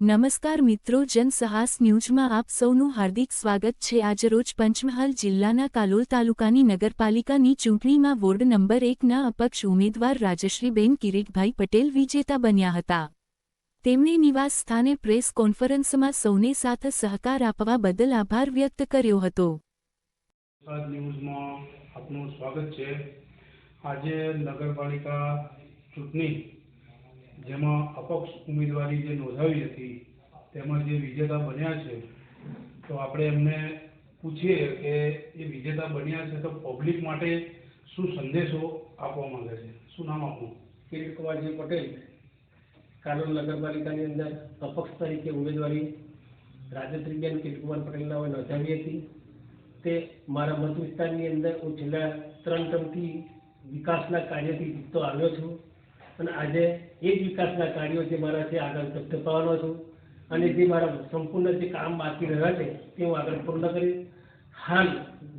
નમસ્કાર મિત્રો જનસહાસ ન્યૂઝમાં આપ સૌનું હાર્દિક સ્વાગત છે. આજરોજ પંચમહાલ જિલ્લાના કાલોલ તાલુકાની નગરપાલિકાની ચૂંટણીમાં વોર્ડ નંબર એકના અપક્ષ ઉમેદવાર રાજશ્રીબેન કિરીટભાઈ પટેલ વિજેતા બન્યા હતા. તેમણે નિવાસ સ્થાને પ્રેસ કોન્ફરન્સમાં સૌને સાથે સહકાર આપવા બદલ આભાર વ્યક્ત કર્યો હતો. ન્યૂઝમાં આપનું સ્વાગત છે. આજે નગરપાલિકા ચૂંટણી જેમાં અપક્ષ ઉમેદવારી જે નોંધાવી હતી તેમાં જે વિજેતા બન્યા છે, તો આપણે એમને પૂછીએ કે એ વિજેતા બન્યા છે તો પબ્લિક માટે શું સંદેશો આપવા માંગે છે? શું નામ આપવું કિરીટ કુમારજી પટેલ, કાલોલ નગરપાલિકાની અંદર અપક્ષ તરીકે ઉમેદવારી રાજેશ્રીબેન કિરીટકુમાર પટેલના હવે નોંધાવી હતી. તે મારા મત વિસ્તારની અંદર હું છેલ્લા ત્રણ ટર્મથી વિકાસના કાર્યથી જીતતો આવ્યો છું. અને આજે એ જ વિકાસના કાર્યો જે મારા છે આગળ ધપાવવાનો છું અને જે મારા સંપૂર્ણ જે કામ બાકી રહ્યા છે તે હું આગળ પૂર્ણ કરીશ. હાલ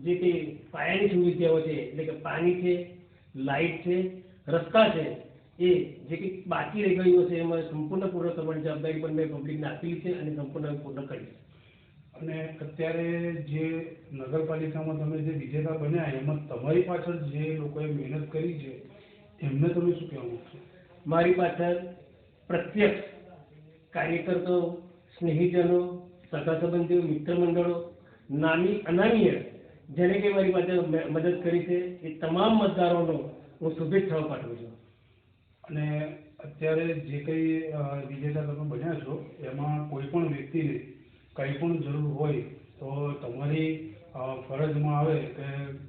જે કંઈ પાયાની સુવિધાઓ છે, એટલે કે પાણી છે, લાઇટ છે, રસ્તા છે, એ જે કંઈ બાકી રહી ગયું છે એમાં સંપૂર્ણ પૂર્ણ કરવાની જવાબદારી પણ મેં પબ્લિકને આપેલી છે અને સંપૂર્ણ પૂર્ણ કરીશ અને અત્યારે જે નગરપાલિકામાં તમે જે વિજેતા બન્યા એમાં તમારી પાછળ જે લોકોએ મહેનત કરી છે એમને તમે શું કહેવા માંગશો? મારી પાછળ પ્રત્યક્ષ કાર્યકર્તાઓ સ્નેહીજનો સગા સંબંધીઓ મિત્ર મંડળો નાની અનામીએ જેને કે મારી મ- મદદ કરી છે એ તમામ મતદારોનો હું શુભેચ્છાઓ પાઠવું છું. અને અત્યારે જે કંઈ વિજેતા તમે બન્યા છો એમાં કોઈ પણ વ્યક્તિને કંઈ પણ જરૂર હોય તો તમારી ફરજમાં આવે કે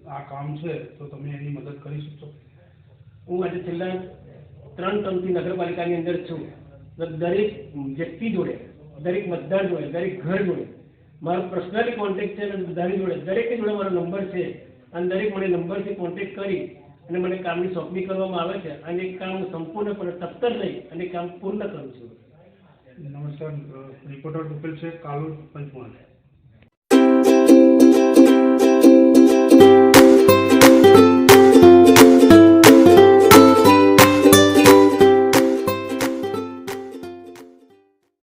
આ કામ છે તો તમે એની મદદ કરી શકશો. હું આજે છેલ્લા ત્રણ ટર્મથી નગરપાલિકાની અંદર છું. દરેક વ્યક્તિ જોડે, દરેક મતદાર જોડે, દરેક ઘર જોડે, મારો પર્સનલી કોન્ટેક્ટ છે અને બધાની જોડે, દરેકની જોડે મારો નંબર છે. અને દરેક મને નંબરથી કોન્ટેક્ટ કરી અને મને કામની સોંપણી કરવામાં આવે છે. અને કામ સંપૂર્ણપણે તત્પર થઈ અને કામ પૂર્ણ કરું છું. નમસ્કાર રિપોર્ટર રૂપેલ છે, કાલોલ પંચમહાલ.